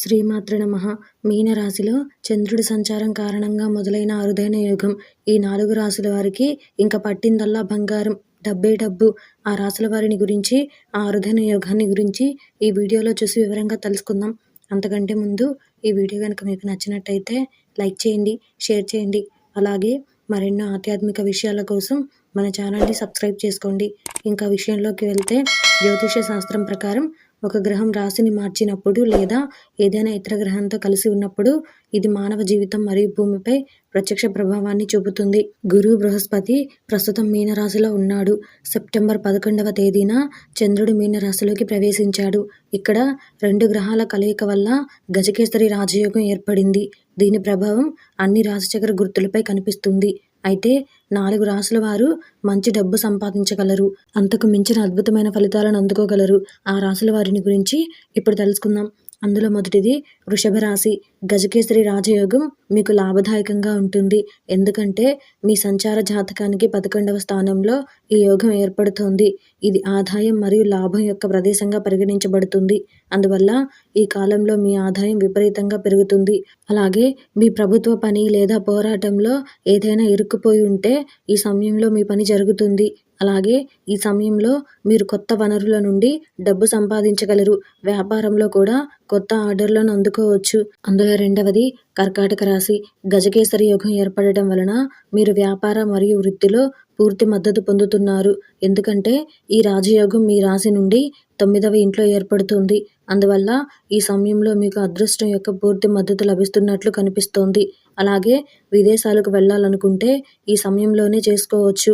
శ్రీమాతృ నమ. మీనరాశిలో చంద్రుడి సంచారం కారణంగా మొదలైన అరుదైన యోగం ఈ నాలుగు రాశుల వారికి ఇంకా పట్టిందల్లా బంగారం. డబ్బే డబ్బు. ఆ రాశుల వారిని గురించి ఆ అరుదైన యోగాన్ని గురించి ఈ వీడియోలో చూసి వివరంగా తెలుసుకుందాం. అంతకంటే ముందు ఈ వీడియో కనుక మీకు నచ్చినట్టయితే లైక్ చేయండి షేర్ చేయండి. అలాగే మరెన్నో ఆధ్యాత్మిక విషయాల కోసం మన ఛానల్ని సబ్స్క్రైబ్ చేసుకోండి. ఇంకా విషయంలోకి వెళ్తే జ్యోతిష శాస్త్రం ప్రకారం ఒక గ్రహం రాశిని మార్చినప్పుడు లేదా ఏదైనా ఇతర గ్రహంతో కలిసి ఉన్నప్పుడు ఇది మానవ జీవితం మరియు భూమిపై ప్రత్యక్ష ప్రభావాన్ని చూపుతుంది. గురు బృహస్పతి ప్రస్తుతం మీనరాశిలో ఉన్నాడు. సెప్టెంబర్ పదకొండవ తేదీన చంద్రుడు మీనరాశిలోకి ప్రవేశించాడు. ఇక్కడ రెండు గ్రహాల కలయిక వల్ల గజకేసరి రాజయోగం ఏర్పడింది. దీని ప్రభావం అన్ని రాశిచక్ర గుర్తులపై కనిపిస్తుంది. అయితే నాలుగు రాసుల వారు మంచి డబ్బు సంపాదించగలరు. అంతకు మించిన అద్భుతమైన ఫలితాలను అందుకోగలరు. ఆ రాసుల వారిని గురించి ఇప్పుడు తెలుసుకుందాం. అందులో మొదటిది వృషభ రాశి. గజకేసరి రాజయోగం మీకు లాభదాయకంగా ఉంటుంది. ఎందుకంటే మీ సంచార జాతకానికి పదకొండవ స్థానంలో ఈ యోగం ఏర్పడుతోంది. ఇది ఆదాయం మరియు లాభం యొక్క ప్రదేశంగా పరిగణించబడుతుంది. అందువల్ల ఈ కాలంలో మీ ఆదాయం విపరీతంగా పెరుగుతుంది. అలాగే మీ ప్రభుత్వ పని లేదా పోరాటంలో ఏదైనా ఇరుక్కుపోయి ఉంటే ఈ సమయంలో మీ పని జరుగుతుంది. అలాగే ఈ సమయంలో మీరు కొత్త వనరుల నుండి డబ్బు సంపాదించగలరు. వ్యాపారంలో కూడా కొత్త ఆర్డర్లను అందుకోవచ్చు. అందులో రెండవది కర్కాటక రాశి. గజకేసరి యోగం ఏర్పడటం వలన మీరు వ్యాపార మరియు వృత్తిలో పూర్తి మద్దతు పొందుతున్నారు. ఎందుకంటే ఈ రాజయోగం మీ రాశి నుండి తొమ్మిదవ ఇంట్లో ఏర్పడుతుంది. అందువల్ల ఈ సమయంలో మీకు అదృష్టం యొక్క పూర్తి మద్దతు లభిస్తున్నట్లు కనిపిస్తోంది. అలాగే విదేశాలకు వెళ్ళాలనుకుంటే ఈ సమయంలోనే చేసుకోవచ్చు.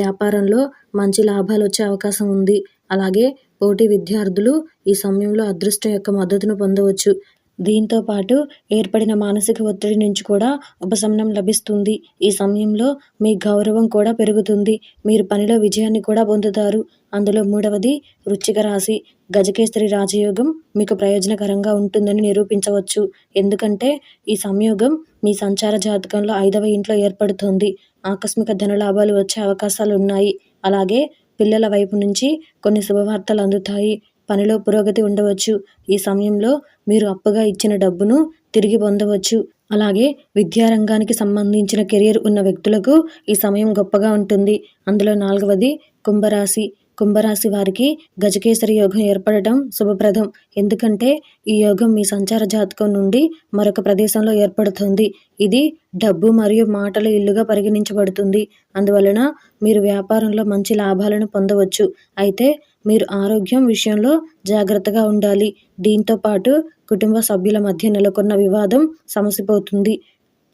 వ్యాపారంలో మంచి లాభాలు వచ్చే అవకాశం ఉంది. అలాగే పోటీ విద్యార్థులు ఈ సమయంలో అదృష్టం యొక్క మద్దతును పొందవచ్చు. దీంతో పాటు ఏర్పడిన మానసిక ఒత్తిడి నుంచి కూడా ఉపశమనం లభిస్తుంది. ఈ సమయంలో మీ గౌరవం కూడా పెరుగుతుంది. మీరు పనిలో విజయాన్ని కూడా పొందుతారు. అందులో మూడవది వృచ్చిక రాశి. గజకేసరి రాజయోగం మీకు ప్రయోజనకరంగా ఉంటుందని నిరూపించవచ్చు. ఎందుకంటే ఈ సంయోగం మీ సంచార జాతకంలో ఐదవ ఇంట్లో ఏర్పడుతుంది. ఆకస్మిక ధనలాభాలు వచ్చే అవకాశాలు ఉన్నాయి. అలాగే పిల్లల వైపు నుంచి కొన్ని శుభవార్తలు అందుతాయి. పనిలో పురోగతి ఉండవచ్చు. ఈ సమయంలో మీరు అప్పుగా ఇచ్చిన డబ్బును తిరిగి పొందవచ్చు. అలాగే విద్యారంగానికి సంబంధించిన కెరియర్ ఉన్న వ్యక్తులకు ఈ సమయం గొప్పగా ఉంటుంది. అందులో నాలుగవది కుంభరాశి. కుంభరాశి వారికి గజకేసరి యోగం ఏర్పడటం శుభప్రదం. ఎందుకంటే ఈ యోగం మీ సంచార జాతకం నుండి మరొక ప్రదేశంలో ఏర్పడుతుంది. ఇది డబ్బు మరియు మాటల ఇల్లుగా పరిగణించబడుతుంది. అందువలన మీరు వ్యాపారంలో మంచి లాభాలను పొందవచ్చు. అయితే మీరు ఆరోగ్యం విషయంలో జాగ్రత్తగా ఉండాలి. దీంతో పాటు కుటుంబ సభ్యుల మధ్య నెలకొన్న వివాదం సమసిపోతుంది.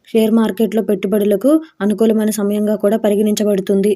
షేర్ మార్కెట్లో పెట్టుబడులకు అనుకూలమైన సమయంగా కూడా పరిగణించబడుతుంది.